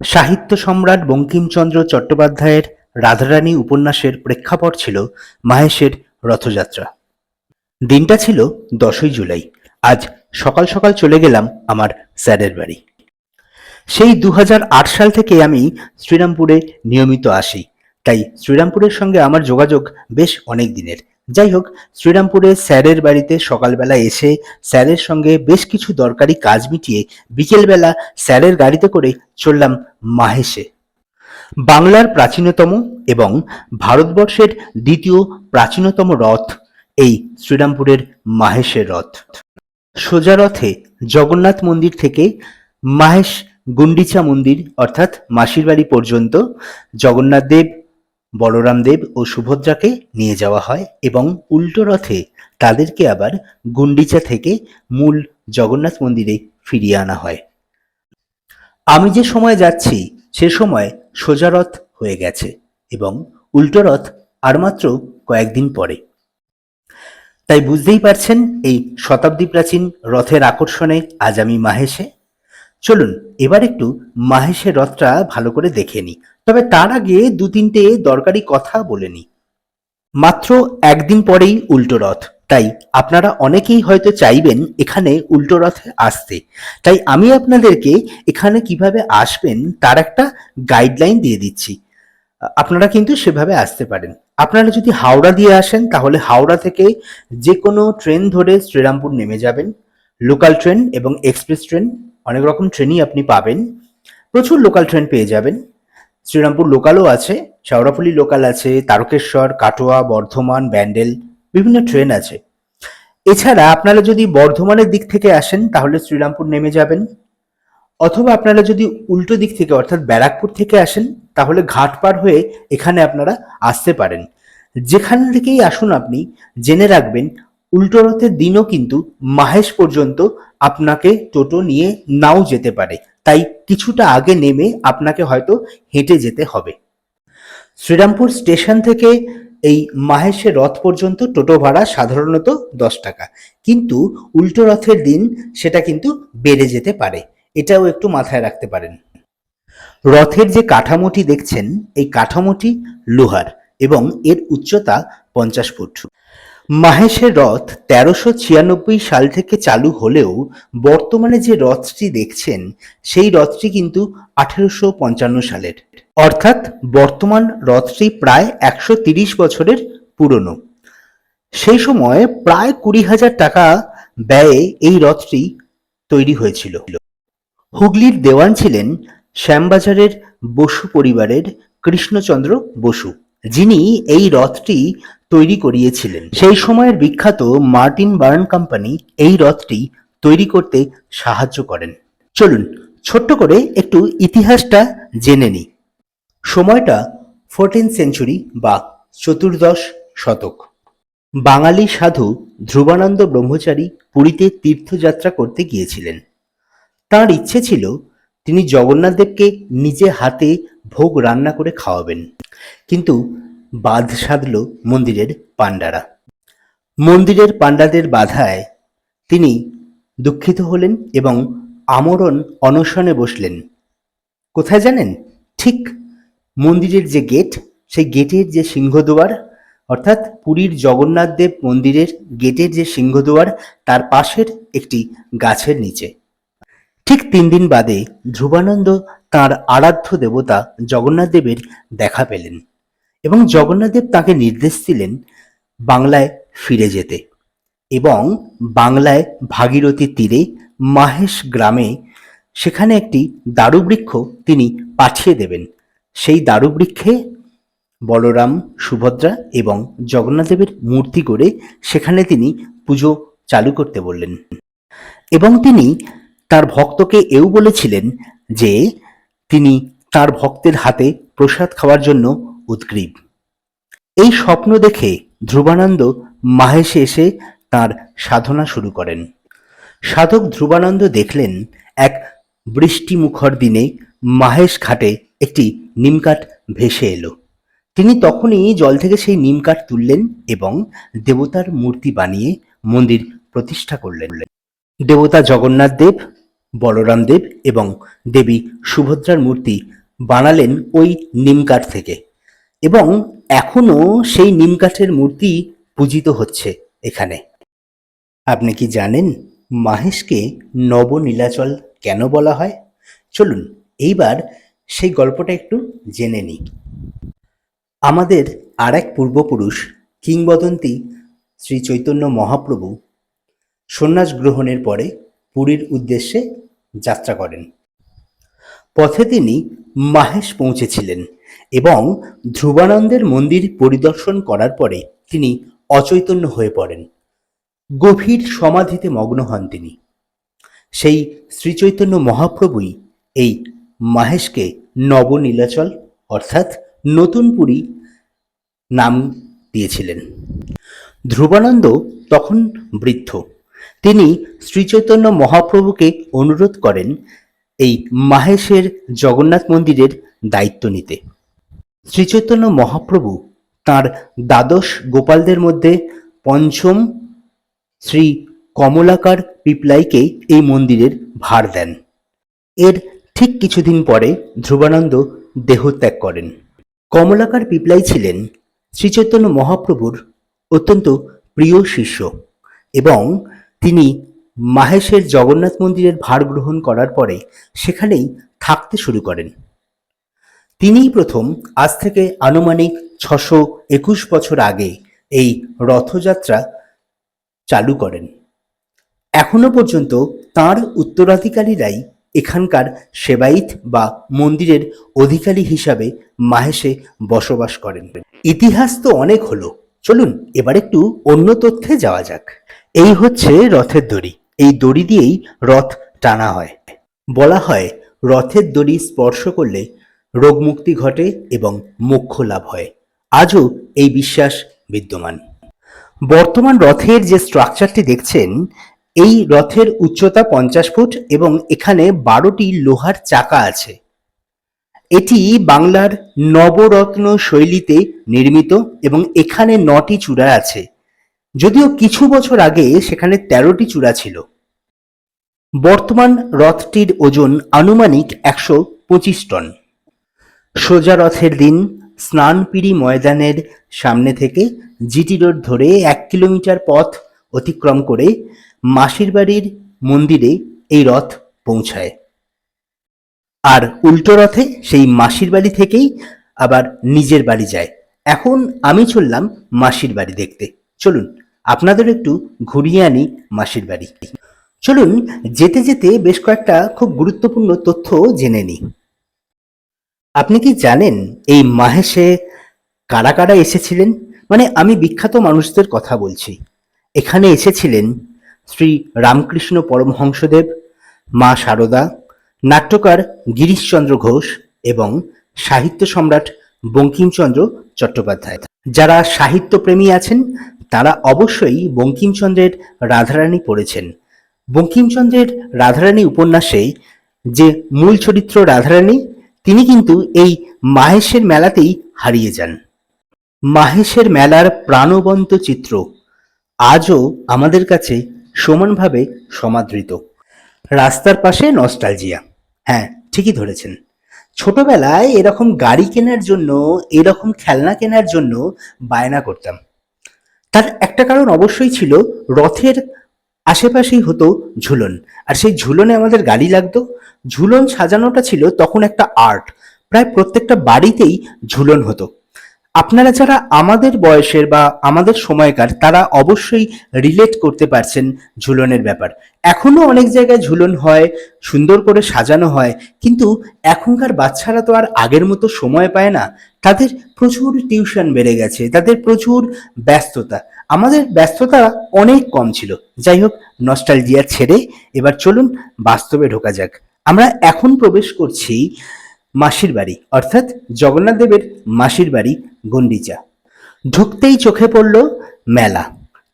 সাহিত্য সম্রাট বঙ্কিমচন্দ্র চট্টোপাধ্যায়ের রাধারানী উপন্যাসের প্রেক্ষাপট ছিল মাহেশের রথযাত্রা। দিনটা ছিল দশই জুলাই। আজ সকাল সকাল চলে গেলাম আমার স্যারের বাড়ি। সেই দু হাজার আট সাল থেকে আমি শ্রীরামপুরে নিয়মিত আসি। তাই শ্রীরামপুরের সঙ্গে আমার যোগাযোগ বেশ অনেক দিনের। যাই হোক শ্রীরামপুরে স্যারের বাড়িতে সকালবেলা এসে স্যারের সঙ্গে বেশ কিছু দরকারি কাজ মিটিয়ে বিকেলবেলা স্যারের গাড়িতে করে চললাম মাহেশে। বাংলার প্রাচীনতম এবং ভারতবর্ষের দ্বিতীয় প্রাচীনতম রথ, এই শ্রীরামপুরের মাহেশের রথ। সোজা রথে জগন্নাথ মন্দির থেকে মাহেশ গুন্ডিচা মন্দির, অর্থাৎ মাসির বাড়ি পর্যন্ত জগন্নাথ দেব বলরাম দেব ও সুভদ্রাকে নিয়ে যাওয়া হয় এবং উল্টো রথে তাদেরকে আবার গুন্ডিচা থেকে মূল জগন্নাথ মন্দিরে ফিরিয়ে আনা হয়। আমি যে সময় যাচ্ছি, সে সময় সোজা রথ হয়ে গেছে এবং উল্টো রথ আর মাত্র কয়েকদিন পরে। তাই বুঝতেই পারছেন এই শতাব্দী প্রাচীন রথের আকর্ষণে আজ আমি মাহেশে। চলুন, এবার একটু মাহেশের রথটা ভালো করে দেখে নিই। তবে তার আগে দু তিনটে দরকারি কথা বলে নিই। মাত্র একদিন পরেই উল্টো রথ, তাই আপনারা অনেকেই হয়তো চাইবেন এখানে উল্টো রথে আসতে। তাই আমি আপনাদেরকে এখানে কীভাবে আসবেন তার একটা গাইডলাইন দিয়ে দিচ্ছি। আপনারা কিন্তু সেভাবে আসতে পারেন। আপনারা যদি হাওড়া দিয়ে আসেন, তাহলে হাওড়া থেকে যে কোনো ট্রেন ধরে শ্রীরামপুর নেমে যাবেন। লোকাল ট্রেন এবং এক্সপ্রেস ট্রেন, অনেক রকম ট্রেনই আপনি পাবেন। প্রচুর লোকাল ট্রেন পেয়ে যাবেন। শ্রীরামপুর লোকালও আছে শাওড়াফুলি লোকাল আছে, তারকেশ্বর, কাটোয়া, বর্ধমান, ব্যান্ডেল, বিভিন্ন ট্রেন আছে। এছাড়া আপনারা যদি বর্ধমানের দিক থেকে আসেন, তাহলে শ্রীরামপুর নেমে যাবেন। অথবা আপনারা যদি উল্টো দিক থেকে, অর্থাৎ ব্যারাকপুর থেকে আসেন, তাহলে ঘাট পার হয়ে এখানে আপনারা আসতে পারেন। যেখান থেকেই আসুন আপনি, জেনে রাখবেন উল্টো রথের দিনও কিন্তু মাহেশ পর্যন্ত আপনাকে টোটো নিয়ে নাও যেতে পারে। তাই কিছুটা আগে নেমে আপনাকে হয়তো হেঁটে যেতে হবে। শ্রীরামপুর স্টেশন থেকে এই মাহেশের রথ পর্যন্ত টোটো ভাড়া সাধারণত দশ টাকা। কিন্তু উল্টো রথের দিন সেটা কিন্তু বেড়ে যেতে পারে। এটাও একটু মাথায় রাখতে পারেন। রথের যে কাঠামোটি দেখছেন, এই কাঠামোটি লোহার এবং এর উচ্চতা পঞ্চাশ ফুট। মাহেশের রথ তেরোশো ছিয়ানব্বই সাল থেকে চালু হলেও বর্তমানে যে রথটি দেখছেন, সেই রথটি কিন্তু আঠেরোশো পঞ্চান্ন সালের। অর্থাৎ বর্তমান রথটি প্রায় একশো তিরিশ বছরের পুরনো। সেই সময় প্রায় কুড়ি হাজার টাকা ব্যয়ে এই রথটি তৈরি হয়েছিল। হুগলির দেওয়ান ছিলেন শ্যামবাজারের বসু পরিবারের কৃষ্ণচন্দ্র বসু। যিনি এই রথটি তৈরি করিয়েছিলেন। সেই সময়ের বিখ্যাত মার্টিন বার্ন কোম্পানি এই রথটি তৈরি করতে সাহায্য করেন। চলুন ছোট্ট করে একটু ইতিহাসটা জেনে নিই। সময়টা ফোরটিন সেঞ্চুরি বা চতুর্দশ শতক। বাঙালি সাধু ধ্রুবানন্দ ব্রহ্মচারী পুরীতে তীর্থযাত্রা করতে গিয়েছিলেন। তার ইচ্ছে ছিল তিনি জগন্নাথ দেবকে নিজে হাতে ভোগ রান্না করে খাওয়াবেন। কিন্তু বাদ সাধল মন্দিরের পাণ্ডারা। মন্দিরের পাণ্ডাদের বাধায় তিনি দুঃখিত হলেন এবং আমরণ অনশনে বসলেন। কোথায় জানেন? ঠিক মন্দিরের যে গেট, সেই গেটের যে সিংহদুয়ার, অর্থাৎ পুরীর জগন্নাথ দেব মন্দিরের গেটের যে সিংহদুয়ার, তার পাশের একটি গাছের নিচে। ঠিক তিন দিন বাদে ধ্রুবানন্দ তার আরাধ্য দেবতা জগন্নাথ দেবের দেখা পেলেন এবং জগন্নাথ দেব তাকে নির্দেশ দিলেন বাংলায় ফিরে যেতে এবং বাংলায় ভাগীরথীর তীরে মাহেশ গ্রামে সেখানে একটি দারুবৃক্ষ তিনি পাঠিয়ে দেবেন। সেই দারুবৃক্ষে বলরাম সুভদ্রা এবং জগন্নাথদেবের মূর্তি করে সেখানে তিনি পুজো চালু করতে বললেন। এবং তিনি তার ভক্তকে এও বলেছিলেন যে, তিনি তার ভক্তের হাতে প্রসাদ খাওয়ার জন্য উদ্গ্রীব। এই স্বপ্ন দেখে ধ্রুবানন্দ মাহেশে এসে তার সাধনা শুরু করেন। সাধক ধ্রুবানন্দ দেখলেন এক বৃষ্টি মুখর দিনে মাহেশ ঘাটে একটি নিমকাঠ ভেসে এলো। তিনি তখনই জল থেকে সেই নিমকাঠ তুললেন এবং দেবতার মূর্তি বানিয়ে মন্দির প্রতিষ্ঠা করলেন। দেবতা জগন্নাথ দেব বলরাম দেব এবং দেবী সুভদ্রার মূর্তি বানালেন ওই নিমকাঠ থেকে। এবং এখনও সেই নিমকাঠের মূর্তি পূজিত হচ্ছে এখানে। আপনি কি জানেন মাহেশকে নবনীলাচল কেন বলা হয়? চলুন এইবার সেই গল্পটা একটু জেনে নিই। আমাদের আর এক পূর্বপুরুষ কিংবদন্তি শ্রী চৈতন্য মহাপ্রভু সন্ন্যাস গ্রহণের পরে পুরীর উদ্দেশ্যে যাত্রা করেন। পথে তিনি মাহেশ পৌঁছেছিলেন এবং ধ্রুবানন্দের মন্দির পরিদর্শন করার পরে তিনি অচৈতন্য হয়ে পড়েন। গভীর সমাধিতে মগ্ন হন তিনি। সেই শ্রীচৈতন্য মহাপ্রভুই এই মাহেশকে নবনীলাচল অর্থাৎ নতুন পুরী নাম দিয়েছিলেন। ধ্রুবানন্দ তখন বৃদ্ধ। তিনি শ্রীচৈতন্য মহাপ্রভুকে অনুরোধ করেন এই মাহেশের জগন্নাথ মন্দিরের দায়িত্ব নিতে। শ্রীচৈতন্য মহাপ্রভু তার দ্বাদশ গোপালদের মধ্যে পঞ্চম শ্রী কমলাকার পিপলাইকে এই মন্দিরের ভার দেন। এর ঠিক কিছুদিন পরে ধ্রুবানন্দ দেহত্যাগ করেন। কমলাকার পিপলাই ছিলেন শ্রীচৈতন্য মহাপ্রভুর অত্যন্ত প্রিয় শিষ্য এবং তিনি মাহেশের জগন্নাথ মন্দিরের ভার গ্রহণ করার পরে সেখানেই থাকতে শুরু করেন। তিনিই প্রথম আজ থেকে আনুমানিক ছশো একুশ বছর আগে এই রথযাত্রা চালু করেন। এখনও পর্যন্ত তার উত্তরাধিকারীরাই এখানকার সেবাইত বা মন্দিরের অধিকারী হিসাবে মাহেশে বসবাস করেন। ইতিহাস তো অনেক হলো। চলুন এবার একটু অন্য তথ্যে যাওয়া যাক। এই হচ্ছে রথের দড়ি। এই দড়ি দিয়েই রথ টানা হয়। বলা হয়, রথের দড়ি স্পর্শ করলে রোগমুক্তি ঘটে এবং মোক্ষ লাভ হয়। আজও এই বিশ্বাস বিদ্যমান। বর্তমান রথের যে স্ট্রাকচারটি দেখছেন, এই রথের উচ্চতা পঞ্চাশ ফুট এবং এখানে বারোটি লোহার চাকা আছে। এটি বাংলার নবরত্ন শৈলীতে নির্মিত এবং এখানে নটি চূড়া আছে। যদিও কিছু বছর আগে সেখানে তেরোটি চূড়া ছিল। বর্তমান রথটির ওজন আনুমানিক একশো পঁচিশ টন। সোজা রথের দিন স্নানপিড়ি ময়দানের সামনে থেকে জিটি রোড ধরে এক কিলোমিটার পথ অতিক্রম করে মাসির বাড়ির মন্দিরে এই রথ পৌঁছায়। আর উল্টো রথে সেই মাসির বাড়ি থেকেই আবার নিজের বাড়ি যায়। এখন আমি চললাম মাসির বাড়ি দেখতে। চলুন আপনাদের একটু ঘুরিয়ে আনি মাসির বাড়ি। চলুন, যেতে যেতে বেশ কয়েকটা খুব গুরুত্বপূর্ণ তথ্য জেনে নিই। আপনি কি জানেন এই মাহেশে কারা কারা এসেছিলেন? মানে আমি বিখ্যাত মানুষদের কথা বলছি। এখানে এসেছিলেন শ্রী রামকৃষ্ণ পরমহংসদেব, মা শারদা নাট্যকার গিরিশচন্দ্র ঘোষ এবং সাহিত্য সম্রাট বঙ্কিমচন্দ্র চট্টোপাধ্যায়। যারা সাহিত্যপ্রেমী আছেন তারা অবশ্যই বঙ্কিমচন্দ্রের রাধারানী পড়েছেন। বঙ্কিমচন্দ্রের রাধারানী উপন্যাসে যে মূল চরিত্র রাধারানী, তিনি কিন্তু এই মাহেশের মেলাতেই হারিয়ে যান। মাহেশের মেলার প্রাণবন্ত চিত্র আজও আমাদের কাছে সমানভাবে সমাদৃত। রাস্তার পাশে নস্টালজিয়া। হ্যাঁ ঠিকই ধরেছেন। ছোটবেলায় এরকম গাড়ি কেনার জন্য, এরকম খেলনা কেনার জন্য বায়না করতাম। তার একটা কারণ অবশ্যই ছিল, রথের আশেপাশেই হতো ঝুলন। আর সেই ঝুলনে আমাদের গাড়ি লাগতো। ঝুলন সাজানোটা ছিল তখন একটা আর্ট। প্রায় প্রত্যেকটা বাড়িতেই ঝুলন হতো। আপনারা যারা আমাদের বয়সের বা আমাদের সময়কার, তারা অবশ্যই রিলেট করতে পারছেন ঝুলনের ব্যাপার। এখনও অনেক জায়গায় ঝুলন হয়, সুন্দর করে সাজানো হয়, কিন্তু এখনকার বাচ্চারা তো আর আগের মতো সময় পায় না। তাদের প্রচুর টিউশন বেড়ে গেছে, তাদের প্রচুর ব্যস্ততা। আমাদের ব্যস্ততা অনেক কম ছিল। যাই হোক নস্টালজিয়া ছেড়ে এবার চলুন বাস্তবে ঢোকা যাক। আমরা এখন প্রবেশ করছি মাসির বাড়ি, অর্থাৎ জগন্নাথ দেবের মাসির বাড়ি গন্ডিচা ঢুকতেই চোখে পড়ল মেলা।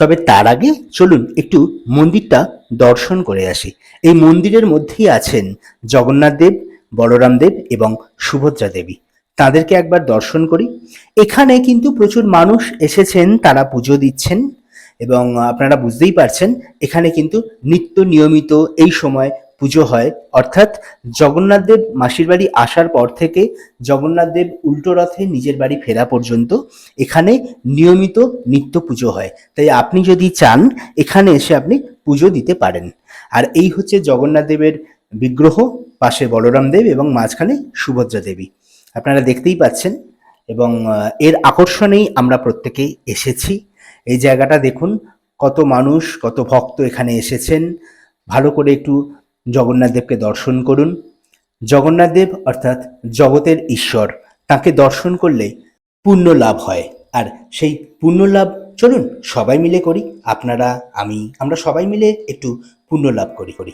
তবে তার আগে চলুন একটু মন্দিরটা দর্শন করে আসি। এই মন্দিরের মধ্যেই আছেন জগন্নাথ দেব, বলরাম দেব এবং সুভদ্রা দেবী। তাদেরকে একবার দর্শন করি। এখানে কিন্তু প্রচুর মানুষ এসেছেন, তারা পুজো দিচ্ছেন এবং আপনারা বুঝতেই পারছেন, এখানে কিন্তু নিত্য নিয়মিত এই সময় পুজো হয়। অর্থাৎ জগন্নাথ দেব মাসির বাড়ি আসার পর থেকে জগন্নাথ দেব উল্টো রথে নিজের বাড়ি ফেরা পর্যন্ত এখানে নিয়মিত নিত্য পুজো হয়। তাই আপনি যদি চান, এখানে এসে আপনি পুজো দিতে পারেন। আর এই হচ্ছে জগন্নাথ দেবের বিগ্রহ, পাশে বলরাম দেব এবং মাঝখানে সুভদ্রা দেবী। আপনারা দেখতেই পাচ্ছেন এবং এর আকর্ষণেই আমরা প্রত্যেকেই এসেছি। এই জায়গাটা দেখুন, কত মানুষ, কত ভক্ত এখানে এসেছেন। ভালো করে একটু জগন্নাথ দেবকে দর্শন করুন। জগন্নাথদেব অর্থাৎ জগতের ঈশ্বর, তাকে দর্শন করলে পুণ্য লাভ হয়। আর সেই পুণ্য লাভ, চলুন সবাই মিলে করি। আপনারা, আমি, আমরা সবাই মিলে একটু পুণ্য লাভ করি করি।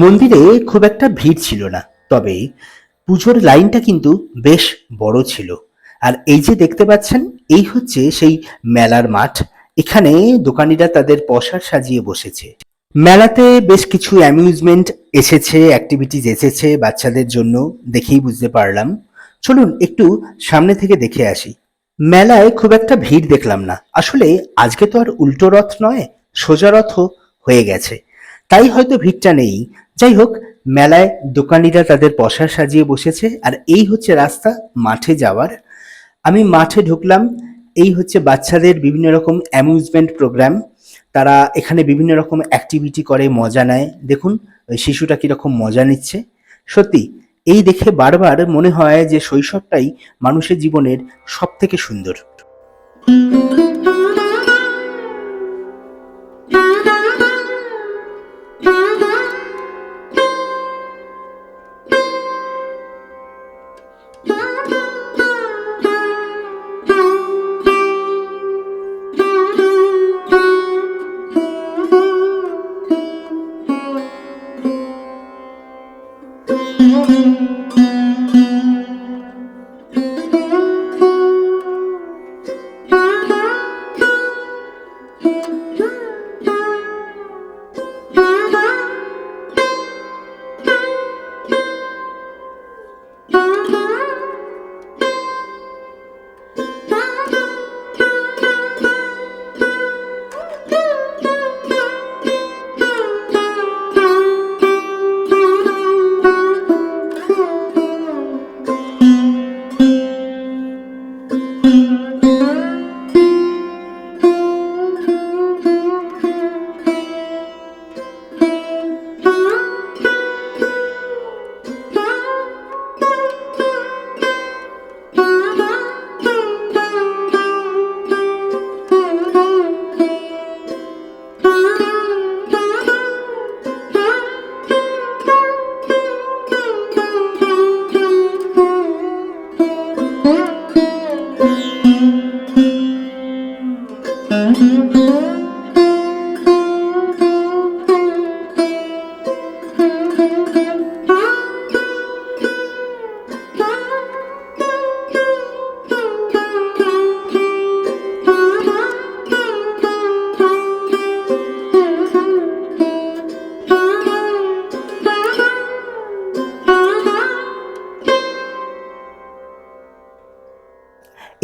মন্দিরে খুব একটা ভিড় ছিল না, তবে পুজোর লাইনটা কিন্তু বেশ বড় ছিল। আর এই যে দেখতে পাচ্ছেন, এই হচ্ছে সেই মেলার মাঠ। এখানে দোকানিরা তাদের পসার সাজিয়ে বসেছে। মেলাতে বেশ কিছু অ্যামিউজমেন্ট এসেছে অ্যাক্টিভিটিজ এসেছে বাচ্চাদের জন্য, দেখেই বুঝতে পারলাম। চলুন একটু সামনে থেকে দেখে আসি। মেলায় খুব একটা ভিড় দেখলাম না। আসলে আজকে তো আর উল্টো রথ নয়, সোজা রথও হয়ে গেছে। তাই হয়তো ভিড়টা নেই। যাই হোক, মেলায় দোকানিরা তাদের পসা সাজিয়ে বসেছে, আর এই হচ্ছে রাস্তা মাঠে যাওয়ার। আমি মাঠে ঢুকলাম, এই হচ্ছে বাচ্চাদের বিভিন্ন রকম অ্যামিউজমেন্ট প্রোগ্রাম তারা এখানে বিভিন্ন রকম অ্যাক্টিভিটি করে, মজা নেয়। দেখুন, ওই শিশুটা কীরকম মজা নিচ্ছে। সত্যি, এই দেখে বারবার মনে হয় যে শৈশবটাই মানুষের জীবনের সব থেকে সুন্দর।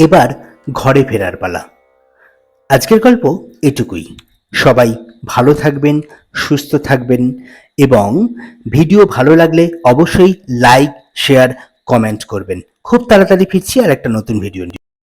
এবার ঘরে ফেরার পালা। আজকের গল্প এটুকুই। সবাই ভালো থাকবেন, সুস্থ থাকবেন এবং ভিডিও ভালো লাগলে অবশ্যই লাইক, শেয়ার, কমেন্ট করবেন। খুব তাড়াতাড়ি ফিরছি আর একটা নতুন ভিডিও নিয়ে।